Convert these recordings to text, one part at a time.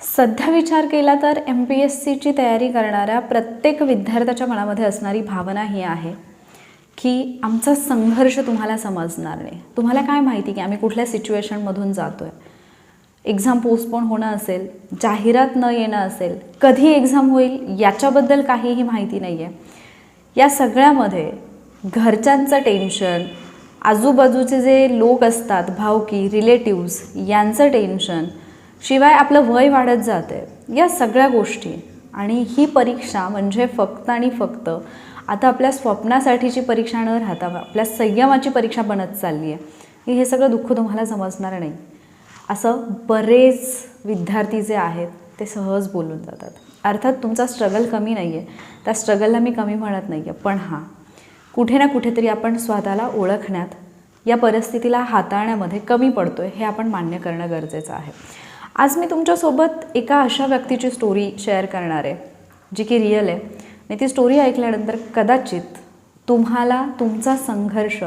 सध्या विचार केला तर एम पी एस सीची तयारी करणाऱ्या प्रत्येक विद्यार्थ्याच्या मनामध्ये असणारी भावना ही आहे की आमचा संघर्ष तुम्हाला समजणार नाही. तुम्हाला काय माहिती की आम्ही कुठल्या सिच्युएशनमधून जातो आहे एक्झाम पोस्टपोन होणं असेल जाहिरात न येणं असेल कधी एक्झाम होईल याच्याबद्दल काहीही माहिती नाही आहे या सगळ्यामध्ये घरच्यांचं टेन्शन आजूबाजूचे जे लोक असतात भावकी रिलेटिव्ज यांचं टेन्शन शिवाय आपलं वय वाढत जाते. या सगळ्या गोष्टी आणि ही परीक्षा म्हणजे फक्त आणि फक्त आता आपल्या स्वप्नासाठीची परीक्षा न राहता आपल्या संयमाची परीक्षा बनत चालली आहे की हे सगळं दुःख तुम्हाला समजणार नाही. असं बरेच विद्यार्थी जे आहेत ते सहज बोलून जातात. अर्थात तुमचा स्ट्रगल कमी नाही आहे त्या स्ट्रगलला मी कमी म्हणत नाही आहे पण हां कुठे ना कुठेतरी आपण स्वतःला ओळखण्यात या परिस्थितीला हाताळण्यामध्ये कमी पडतो आहे हे आपण मान्य करणं गरजेचं आहे. आज मी तुमच्यासोबत एका अशा व्यक्तीची स्टोरी शेअर करणार आहे जी की रिअल आहे. आणि ती स्टोरी ऐकल्यानंतर कदाचित तुम्हाला तुमचा संघर्ष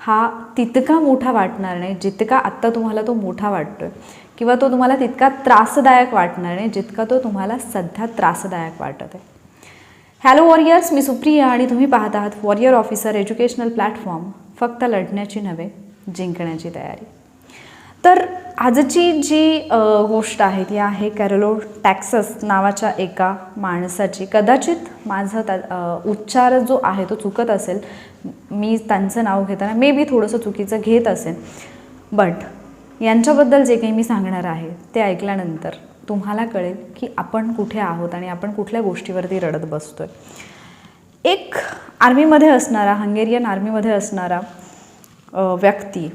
हा तितका मोठा वाटणार नाही जितका आत्ता तुम्हाला तो मोठा वाटतो आहे किंवा तो तुम्हाला तितका त्रासदायक वाटणार नाही जितका तो तुम्हाला सध्या त्रासदायक वाटत आहे. हॅलो वॉरियर्स मी सुप्रिया आणि तुम्ही पाहत आहात वॉरियर ऑफिसर एज्युकेशनल प्लॅटफॉर्म फक्त लढण्याची नव्हे जिंकण्याची तयारी. तर आजची जी गोष्ट आहे ती आहे कॅरोलो टॅक्सस नावाच्या एका माणसाची. कदाचित माझा त्या उच्चार जो आहे तो चुकत असेल. मी त्यांचं नाव घेताना मे बी थोडंसं चुकीचं घेत असेल बट यांच्याबद्दल जे काही मी सांगणार आहे ते ऐकल्यानंतर तुम्हाला कळेल की आपण कुठे आहोत आणि आपण कुठल्या गोष्टीवरती रडत बसतोय. एक आर्मीमध्ये असणारा हंगेरियन आर्मीमध्ये असणारा व्यक्ती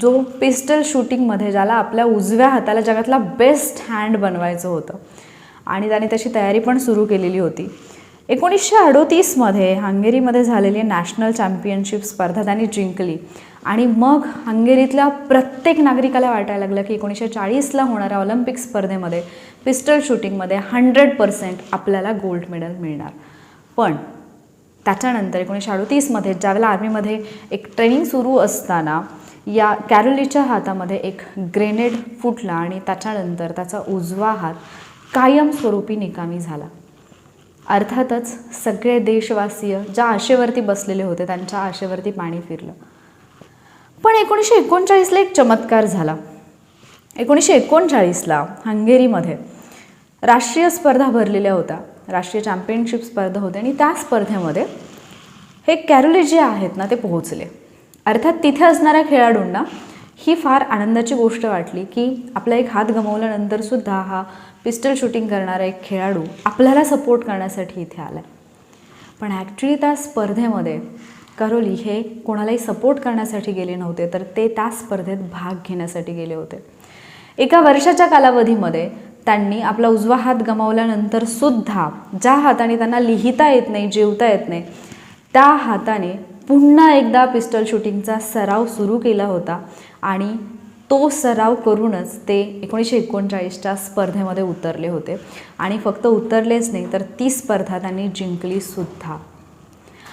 जो पिस्टल शूटिंगमध्ये ज्याला आपल्या उजव्या हाताला जगातला बेस्ट हँड बनवायचं होतं. आणि त्याने त्याची तयारी पण सुरू केलेली होती. एकोणीसशे अडोतीसमध्ये हंगेरीमध्ये झालेली नॅशनल चॅम्पियनशिप स्पर्धा त्यांनी जिंकली. आणि मग हंगेरीतल्या प्रत्येक नागरिकाला वाटायला लागलं की एकोणीसशे चाळीसला होणाऱ्या ऑलिम्पिक स्पर्धेमध्ये पिस्टल शूटिंगमध्ये हंड्रेड पर्सेंट आपल्याला गोल्ड मेडल मिळणार. पण त्याच्यानंतर एकोणीसशे अडोतीसमध्ये ज्यावेळेला आर्मीमध्ये एक ट्रेनिंग सुरू असताना या कॅरोलीच्या हातामध्ये एक ग्रेनेड फुटला आणि त्याच्यानंतर त्याचा उजवा हात कायमस्वरूपी निकामी झाला. अर्थातच सगळे देशवासीय ज्या आशेवरती बसलेले होते त्यांच्या आशेवरती पाणी फिरलं. पण एकोणीसशे एकोणचाळीसला एक चमत्कार झाला. एकोणीसशे एकोणचाळीसला हंगेरीमध्ये राष्ट्रीय स्पर्धा भरलेल्या होत्या. राष्ट्रीय चॅम्पियनशिप स्पर्धा होते आणि त्या स्पर्धेमध्ये हे कॅरोली जे आहेत ना ते पोहोचले. अर्थात तिथे असणाऱ्या खेळाडूंना ही फार आनंदाची गोष्ट वाटली की आपला एक हात गमावल्यानंतर सुद्धा हा पिस्टल शूटिंग करणारा एक खेळाडू आपल्याला सपोर्ट करण्यासाठी इथे आला आहे पण ॲक्च्युली त्या स्पर्धेमध्ये करोली हे कोणालाही सपोर्ट करण्यासाठी गेले नव्हते तर ते त्या स्पर्धेत भाग घेण्यासाठी गेले होते. एका वर्षाच्या कालावधीमध्ये त्यांनी आपला उजवा हात गमावल्यानंतर सुद्धा ज्या हाताने त्यांना लिहिता येत नाही जेवता येत नाही त्या हाताने पुन्हा एकदा पिस्टल शूटिंगचा सराव सुरू केला होता आणि तो सराव करूनच ते एकोणीसशे एकोणचाळीसच्या स्पर्धेमध्ये उतरले होते. आणि फक्त उतरलेच नाही तर ती स्पर्धा त्यांनी जिंकलीसुद्धा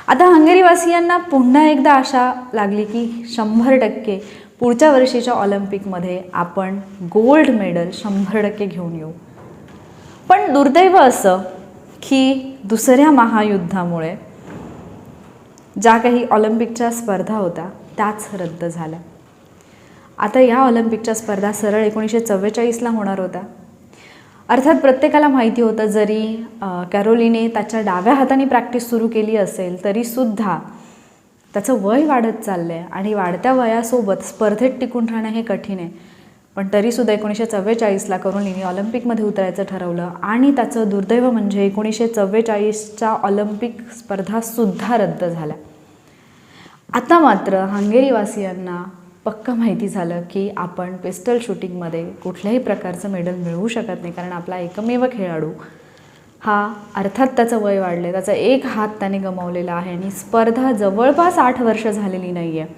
आता हंगेरीवासियांना पुन्हा एकदा आशा लागली की शंभर टक्के पुढच्या वर्षीच्या ऑलिम्पिकमध्ये आपण गोल्ड मेडल शंभर टक्के घेऊन येऊ. पण दुर्दैव असं की दुसऱ्या महायुद्धामुळे ज्या काही ऑलिम्पिकच्या स्पर्धा होत्या त्याच रद्द झाल्या. आता या ऑलिम्पिकच्या स्पर्धा सरळ एकोणीसशे चव्वेचाळीसला होणार होत्या. अर्थात प्रत्येकाला माहिती होतं जरी कॅरोलीने त्याच्या डाव्या हाताने प्रॅक्टिस सुरू केली असेल तरीसुद्धा त्याचं वय वाढत चाललं आहे आणि वाढत्या वयासोबत स्पर्धेत टिकून राहणं हे कठीण आहे. पण तरीसुद्धा एकोणीसशे चव्वेचाळीसला करोलीने ऑलिम्पिकमध्ये उतरायचं ठरवलं आणि त्याचं दुर्दैव म्हणजे एकोणीसशे चव्वेचाळीसच्या ऑलिम्पिक स्पर्धासुद्धा रद्द झाल्या. आता मात्र हंगेरीवासियांना पक्का माहिती झालं की आपण पिस्टल शूटिंगमध्ये कुठल्याही प्रकारचं मेडल मिळवू शकत नाही कारण आपला एकमेव खेळाडू हा अर्थात त्याचं वय वाढलं त्याचा एक हात त्याने गमावलेला आहे आणि स्पर्धा जवळपास आठ वर्ष झालेली नाही आहे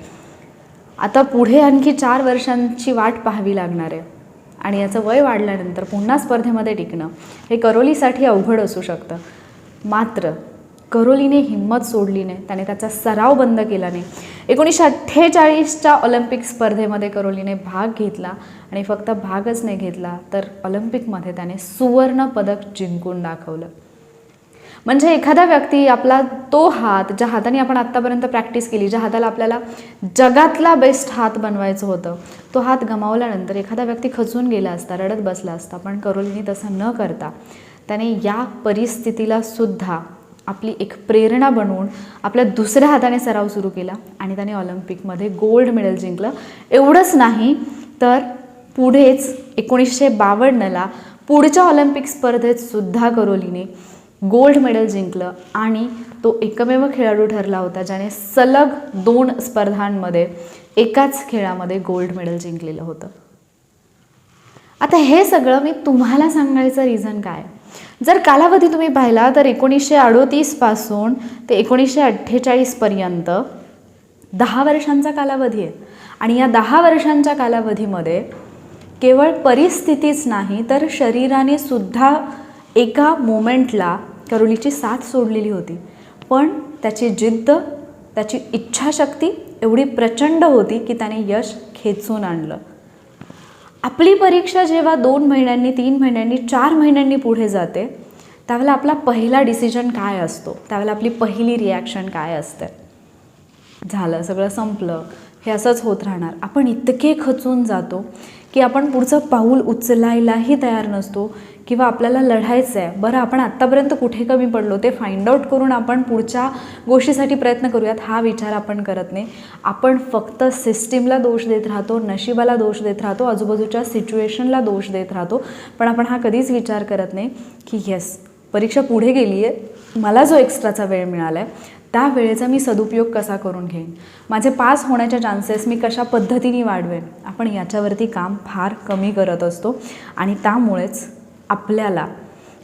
आता पुढे आणखी चार वर्षांची वाट पाहावी लागणार आहे आणि याचं वय वाढल्यानंतर पुन्हा स्पर्धेमध्ये टिकणं हे करोलीसाठी अवघड असू शकतं. मात्र करोलीने हिंमत सोडली नाही. त्याने त्याचा सराव बंद केला नाही. एकोणीसशे अठ्ठेचाळीसच्या ऑलिम्पिक स्पर्धेमध्ये करोलीने भाग घेतला आणि फक्त भागच नाही घेतला तर ऑलिम्पिकमध्ये त्याने सुवर्ण पदक जिंकून दाखवलं. म्हणजे एखादा व्यक्ती आपला तो हात ज्या हाताने आपण आत्तापर्यंत प्रॅक्टिस केली ज्या हाताला आपल्याला जगातला बेस्ट हात बनवायचं होतं तो हात गमावल्यानंतर एखादा व्यक्ती खचून गेला असता रडत बसला असता पण करोलीने तसं न करता त्याने या परिस्थितीला सुद्धा आपली एक प्रेरणा बनवून आपल्या दुसऱ्या हाताने सराव सुरू केला आणि त्याने ऑलिम्पिकमध्ये गोल्ड मेडल जिंकलं. एवढंच नाही तर पुढेच एकोणीसशे बावन्नला पुढच्या ऑलिम्पिक स्पर्धेत सुद्धा करोलीने गोल्ड मेडल जिंकलं आणि तो एकमेव खेळाडू ठरला होता ज्याने सलग दोन स्पर्धांमध्ये एकाच खेळामध्ये गोल्ड मेडल जिंकलेलं होतं. आता हे सगळं मी तुम्हाला सांगायचं रिझन काय? जर कालावधी तुम्ही पाहिला तर एकोणीसशे अडोतीसपासून ते एकोणीसशे अठ्ठेचाळीसपर्यंत दहा वर्षांचा कालावधी आहे. आणि या दहा वर्षांच्या कालावधीमध्ये केवळ परिस्थितीच नाही तर शरीराने सुद्धा एका मोमेंटला करोलीची साथ सोडलेली होती. पण त्याची जिद्द त्याची इच्छाशक्ती एवढी प्रचंड होती की त्याने यश खेचून आणलं. आपली परीक्षा जेव्हा दोन महिन्यांनी तीन महिन्यांनी चार महिन्यांनी पुढे जाते त्यावेळेला आपला पहिला डिसिजन काय असतो? त्यावेळेला आपली पहिली रिॲक्शन काय असते? झालं सगळं संपलं. हे असंच होत राहणार. आपण इतके खचून जातो की आपण पुढचं पाऊल उचलायलाही तयार नसतो किंवा आपल्याला लढायचं आहे बरं आपण आत्तापर्यंत कुठे कमी पडलो ते फाइंड आउट करून आपण पुढच्या गोष्टीसाठी प्रयत्न करूयात हा विचार आपण करत नाही. आपण फक्त सिस्टीमला दोष देत राहतो नशिबाला दोष देत राहतो आजूबाजूच्या सिच्युएशनला दोष देत राहतो. पण आपण हा कधीच विचार करत नाही की येस परीक्षा पुढे गेली आहे. मला जो एक्स्ट्राचा वेळ मिळाला आहे त्या वेळेचा मी सदुपयोग कसा करून घेईन? माझे पास होण्याच्या चान्सेस मी कशा पद्धतीने वाढवेन? आपण याच्यावरती काम फार कमी करत असतो आणि त्यामुळेच आपल्याला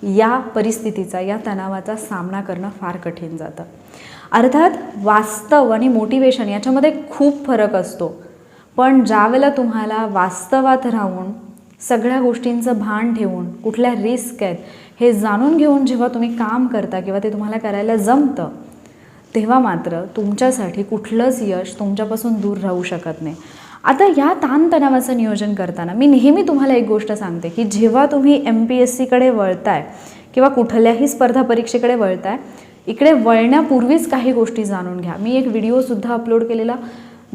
या परिस्थितीचा या तणावाचा सामना करणं फार कठीण जातं. अर्थात वास्तव आणि मोटिवेशन याच्यामध्ये खूप फरक असतो. पण ज्यावेळेला तुम्हाला वास्तवात राहून सगळ्या गोष्टींचं भान ठेवून कुठल्या रिस्क आहेत हे जाणून घेऊन जेव्हा तुम्ही काम करता किंवा ते तुम्हाला करायला जमतं तेव्हा मात्र तुमच्यासाठी कुठलंच यश तुमच्यापासून दूर राहू शकत नाही. आता या ताणतणावाचं नियोजन करताना मी नेहमी तुम्हाला एक गोष्ट सांगते की जेव्हा तुम्ही एम पी एस सीकडे वळताय किंवा कुठल्याही स्पर्धा परीक्षेकडे वळताय इकडे वळण्यापूर्वीच काही गोष्टी जाणून घ्या. मी एक व्हिडिओसुद्धा अपलोड केलेला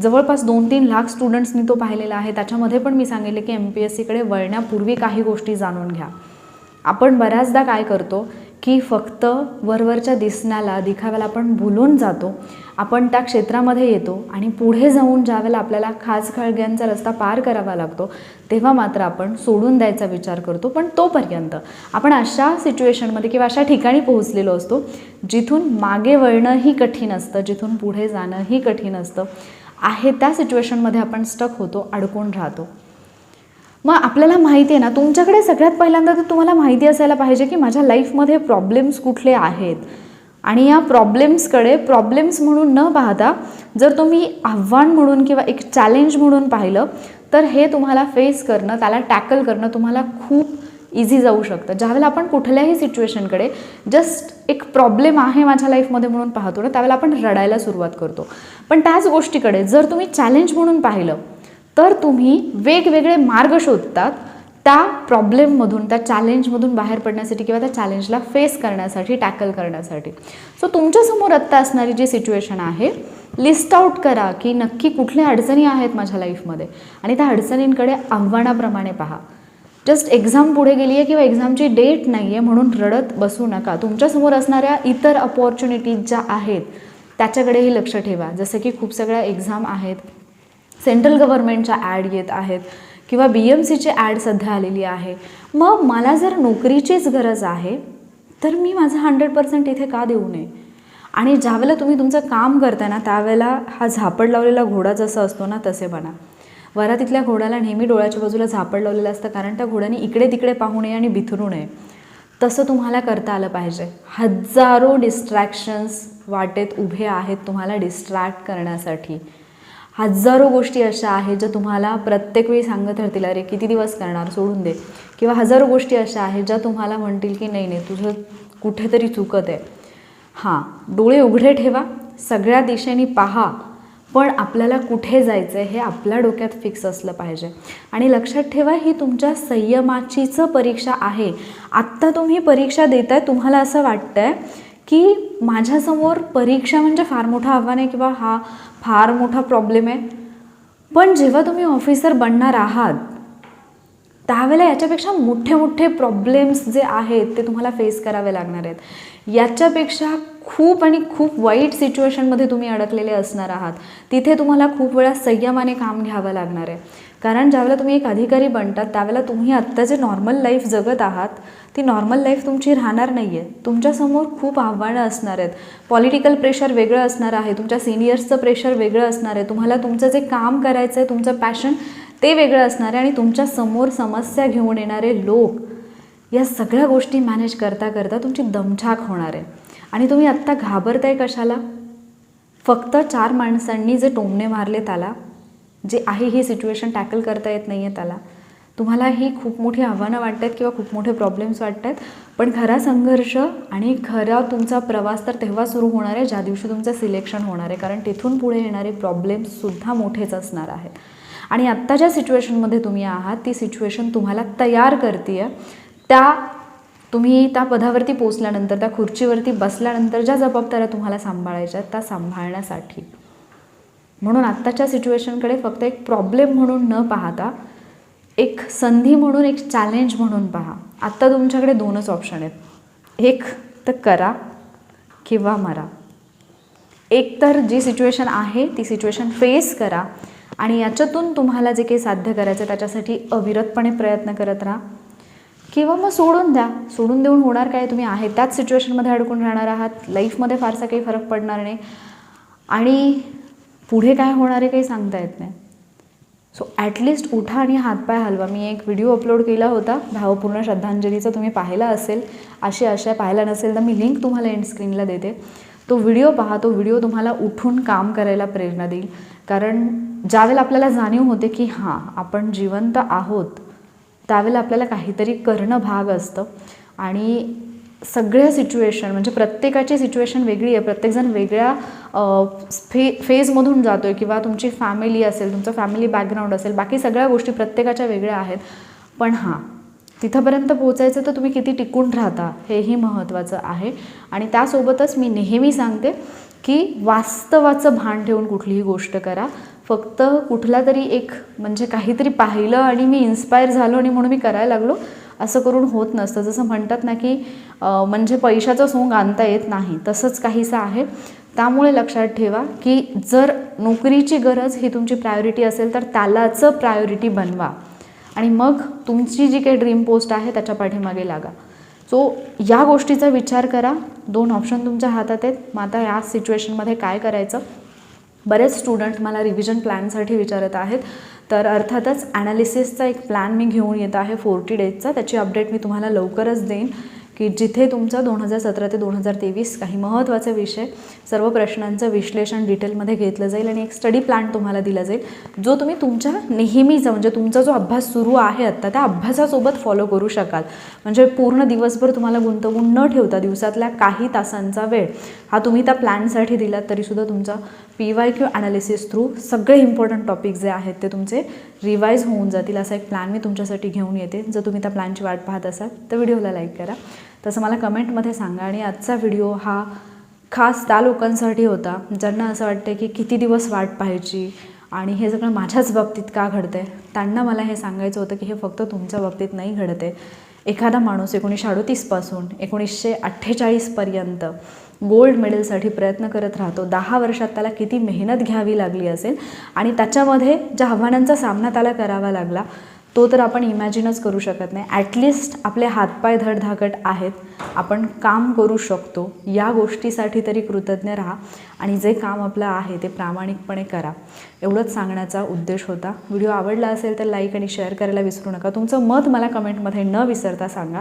जवळपास दोन तीन लाख स्टुडंट्सनी तो पाहिलेला आहे. त्याच्यामध्ये पण मी सांगितले की एम पी एस सीकडे वळण्यापूर्वी काही गोष्टी जाणून घ्या. आपण बऱ्याचदा काय करतो की फक्त वरवरच्या दिसण्याला दिखाव्याला आपण भुलून जातो. आपण त्या क्षेत्रामध्ये येतो आणि पुढे जाऊन ज्यावेळेला आपल्याला खास खळग्यांचा रस्ता पार करावा लागतो तेव्हा मात्र आपण सोडून द्यायचा विचार करतो. पण तोपर्यंत आपण अशा सिच्युएशनमध्ये किंवा अशा ठिकाणी पोहोचलेलो असतो जिथून मागे वळणंही कठीण असतं जिथून पुढे जाणंही कठीण असतं. आहे त्या सिच्युएशनमध्ये आपण स्टक होतो अडकून राहतो. मग आपल्याला माहिती आहे ना तुमच्याकडे सगळ्यात पहिल्यांदा तर तुम्हाला माहिती असायला पाहिजे की माझ्या लाईफमध्ये प्रॉब्लेम्स कुठले आहेत. आणि या प्रॉब्लेम्सकडे प्रॉब्लेम्स म्हणून न पाहता जर तुम्ही आव्हान म्हणून किंवा एक चॅलेंज म्हणून पाहिलं तर हे तुम्हाला फेस करणं त्याला टॅकल करणं तुम्हाला खूप इझी जाऊ शकतं. ज्यावेळेला आपण कुठल्याही सिच्युएशनकडे जस्ट एक प्रॉब्लेम आहे माझ्या लाईफमध्ये म्हणून पाहतो ना त्यावेळेला आपण रडायला सुरुवात करतो. पण त्याच गोष्टीकडे जर तुम्ही चॅलेंज म्हणून पाहिलं तर तुम्ही वेगवेगळे मार्ग शोधतात त्या प्रॉब्लेममधून त्या चॅलेंजमधून बाहेर पडण्यासाठी किंवा त्या चॅलेंजला फेस करण्यासाठी टॅकल करण्यासाठी. सो तुमच्यासमोर आत्ता असणारी जी सिच्युएशन आहे लिस्ट आऊट करा की नक्की कुठल्या अडचणी आहेत माझ्या लाईफमध्ये आणि त्या अडचणींकडे आव्हानाप्रमाणे पहा. जस्ट एक्झाम पुढे गेली आहे किंवा एक्झामची डेट नाही आहे म्हणून रडत बसू नका. तुमच्यासमोर असणाऱ्या इतर अपॉर्च्युनिटीज ज्या आहेत त्याच्याकडेही लक्ष ठेवा. जसं की खूप सगळ्या एक्झाम आहेत सेंट्रल गव्हर्नमेंटच्या ॲड येत आहेत किंवा बी एम सीची ॲड सध्या आलेली आहे. मग मला जर नोकरीचीच गरज आहे तर मी माझा हंड्रेड पर्सेंट इथे का देऊ नये? आणि ज्यावेळेला तुम्ही तुमचं काम करताय ना त्यावेळेला हा झापड लावलेला घोडा जसा असतो ना तसे बना. वरातीतल्या घोड्याला नेहमी डोळ्याच्या बाजूला झापड लावलेलं असतं कारण त्या घोड्याने इकडे तिकडे पाहू नये आणि बिथरू नये. तसं तुम्हाला करता आलं पाहिजे. हजारो डिस्ट्रॅक्शन्स वाटेत उभे आहेत तुम्हाला डिस्ट्रॅक्ट करण्यासाठी. हजारो गोष्टी अशा आहेत ज्या तुम्हाला प्रत्येक वेळी सांगत राहतील अरे किती दिवस करणार? सोडून दे. किंवा हजारो गोष्टी अशा आहेत ज्या तुम्हाला म्हणतील की नाही नाही तुझं कुठेतरी चुकत आहे. हां डोळे उघडे ठेवा सगळ्या दिशेने पहा पण आपल्याला कुठे जायचं आहे हे आपल्या डोक्यात फिक्स असलं पाहिजे. आणि लक्षात ठेवा ही तुमच्या संयमाचीच परीक्षा आहे. आत्ता तुम्ही परीक्षा देत आहे तुम्हाला असं वाटतं आहे की माझ्यासमोर परीक्षा म्हणजे फार मोठं आव्हान आहे किंवा हा फार मोठा प्रॉब्लेम आहे. पण जेव्हा तुम्ही ऑफिसर बनणार आहात त्यावेळेला याच्यापेक्षा मोठे मोठे प्रॉब्लेम्स जे आहेत ते तुम्हाला फेस करावे लागणार आहेत. याच्यापेक्षा खूप आणि खूप वाईट सिच्युएशनमध्ये तुम्ही अडकलेले असणार आहात. तिथे तुम्हाला खूप वेळा संयमाने काम घ्यावं लागणार आहे. कारण ज्यावेळेला तुम्ही एक अधिकारी बनतात त्यावेळेला तुम्ही आत्ता जे नॉर्मल लाईफ जगत आहात ती नॉर्मल लाईफ तुमची राहणार नाही आहे तुमच्यासमोर खूप आव्हानं असणार आहेत. पॉलिटिकल प्रेशर वेगळं असणार आहे. तुमच्या सिनियर्सचं प्रेशर वेगळं असणार आहे. तुम्हाला तुमचं जे काम करायचं आहे तुमचं पॅशन ते वेगळं असणार आहे आणि तुमच्यासमोर समस्या घेऊन येणारे लोक या सगळ्या गोष्टी मॅनेज करता करता तुमची दमछाक होणार आहे. आणि तुम्ही आत्ता घाबरताय कशाला? फक्त चार माणसांनी जे टोमणे मारले त्याला जे आहे ही सिच्युएशन टॅकल करता येत नाही आहे त्याला. तुम्हाला ही खूप मोठी आव्हानं वाटत आहेत किंवा खूप मोठे प्रॉब्लेम्स वाटत आहेत पण खरा संघर्ष आणि खरा तुमचा प्रवास तर तेव्हा सुरू होणार आहे ज्या दिवशी तुमचं सिलेक्शन होणार आहे. कारण तिथून पुढे येणारे प्रॉब्लेम्ससुद्धा मोठेच असणार आहेत. आणि आत्ता ज्या सिच्युएशनमध्ये तुम्ही आहात ती सिच्युएशन तुम्हाला तयार करते आहे त्या तुम्ही त्या पदावरती पोचल्यानंतर त्या खुर्चीवरती बसल्यानंतर ज्या जबाबदाऱ्या तुम्हाला सांभाळायच्या त्या सांभाळण्यासाठी. म्हणून आत्ताच्या सिच्युएशनकडे फक्त एक प्रॉब्लेम म्हणून न पाहता एक संधी म्हणून एक चॅलेंज म्हणून पहा. आत्ता तुमच्याकडे दोनच ऑप्शन आहेत. एक तर करा किंवा मरा. एक तर जी सिच्युएशन आहे ती सिच्युएशन फेस करा आणि याच्यातून तुम्हाला जे काही साध्य करायचं त्याच्यासाठी अविरतपणे प्रयत्न करत राहा. किंवा मग सोडून द्या. सोडून देऊन होणार काय? तुम्ही आहे त्याच सिच्युएशनमध्ये अडकून राहणार आहात. लाईफमध्ये फारसा काही फरक पडणार नाही. आणि पुढे काय होणार आहे काही सांगता येत नाही. ॲटलिस्ट उठा आणि हातपाय हलवा. मी एक व्हिडिओ अपलोड केला होता. भावपूर्ण श्रद्धांजलीचा तुम्ही पाहिला असेल. अशी आशा पाहिला नसेल तर मी लिंक तुम्हाला एंड स्क्रीनला देते. तो व्हिडिओ पहा. तो व्हिडिओ तुम्हाला उठून काम करायला प्रेरणा देईल. कारण ज्यावेळेला आपल्याला जाणीव होते की हां आपण जिवंत आहोत त्यावेळेला आपल्याला काहीतरी करणं भाग असतं. आणि सगळ्या सिच्युएशन म्हणजे प्रत्येकाची सिच्युएशन वेगळी आहे. प्रत्येकजण वेगळ्या फे फेजमधून जातो आहे किंवा तुमची फॅमिली असेल तुमचं फॅमिली बॅकग्राऊंड असेल बाकी सगळ्या गोष्टी प्रत्येकाच्या वेगळ्या आहेत. पण हां तिथंपर्यंत पोहोचायचं तर तुम्ही किती टिकून राहता हेही महत्त्वाचं आहे. आणि त्यासोबतच मी नेहमी सांगते की वास्तवाचं भान ठेवून कुठलीही गोष्ट करा. फक्त कुठला तरी एक म्हणजे काहीतरी पाहिलं आणि मी इन्स्पायर झालो आणि म्हणून मी करायला लागलो असं करून होत नसतं. जसं म्हणतात ना की म्हणजे पैशाचं सोंग आणता येत नाही तसंच काहीसं आहे. त्यामुळे लक्षात ठेवा की जर नोकरीची गरज ही तुमची प्रायोरिटी असेल तर त्यालाच प्रायोरिटी बनवा. आणि मग तुमची जी काही ड्रीम पोस्ट आहे त्याच्या पाठीमागे लागा. सो या गोष्टीचा विचार करा. दोन ऑप्शन तुमच्या हातात आहेत. मग आता या सिच्युएशनमध्ये काय करायचं? बरेच स्टुडंट मला रिव्हिजन प्लॅनसाठी विचारत आहेत. तर अर्थातच ॲनालिसिसचा एक प्लॅन मी घेऊन येत आहे फोर्टी डेजचा त्याची अपडेट मी तुम्हाला लवकरच देईन की जिथे तुमचं दोन हजार सतरा ते दोन हजार तेवीस काही महत्त्वाचे विषय सर्व प्रश्नांचं विश्लेषण डिटेलमध्ये घेतलं जाईल आणि एक स्टडी प्लॅन तुम्हाला दिला जाईल. जो तुम्ही तुमच्या नेहमीचा म्हणजे तुमचा जो अभ्यास सुरू आहे आत्ता त्या अभ्यासासोबत फॉलो करू शकाल. म्हणजे पूर्ण दिवसभर तुम्हाला गुंतवून न ठेवता दिवसातल्या काही तासांचा वेळ हा तुम्ही त्या प्लॅनसाठी दिलात तरीसुद्धा तुमचा P Y Q analysis through सगळे इम्पॉर्टंट टॉपिक जे आहेत ते तुमचे रिवाईज होऊन जातील असा एक प्लॅन मी तुमच्यासाठी घेऊन येते. जर तुम्ही त्या प्लॅनची वाट पाहत असाल तर व्हिडिओला लाईक करा. तसं मला कमेंटमध्ये सांगा आणि आजचा व्हिडिओ हा खास त्या लोकांसाठी होता ज्यांना असं वाटतं की किती दिवस वाट पाहायची आणि हे सगळं माझ्याच बाबतीत का घडतं आहे त्यांना मला हे सांगायचं होतं की हे फक्त तुमच्या बाबतीत नाही घडते एखादा माणूस एकोणीसशे अडतीसपासून एकोणीसशे अठ्ठेचाळीसपर्यंत गोल्ड मेडलसाठी प्रयत्न करत राहतो. दहा वर्षात त्याला किती मेहनत घ्यावी लागली असेल? आणि त्याच्यामध्ये ज्या आव्हानांचा सामना त्याला करावा लागला तो तर आपण इमॅजिनच करू शकत नाही. ॲटलिस्ट आपले हातपाय धडधाकट आहेत. आपण काम करू शकतो. या गोष्टीसाठी तरी कृतज्ञ राहा आणि जे काम आपलं आहे ते प्रामाणिकपणे करा. एवढंच सांगण्याचा उद्देश होता. व्हिडिओ आवडला असेल तर लाईक आणि शेअर करायला विसरू नका. तुमचं मत मला कमेंटमध्ये न विसरता सांगा.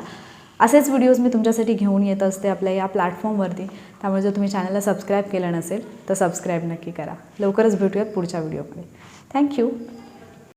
असेच व्हिडिओज मी तुमच्यासाठी घेऊन येत असते आपल्या या प्लॅटफॉर्मवरती त्यामुळे जर तुम्ही चॅनलला सबस्क्राईब केलं नसेल तर सबस्क्राईब नक्की करा. लवकरच भेटूयात पुढच्या व्हिडिओमध्ये थँक्यू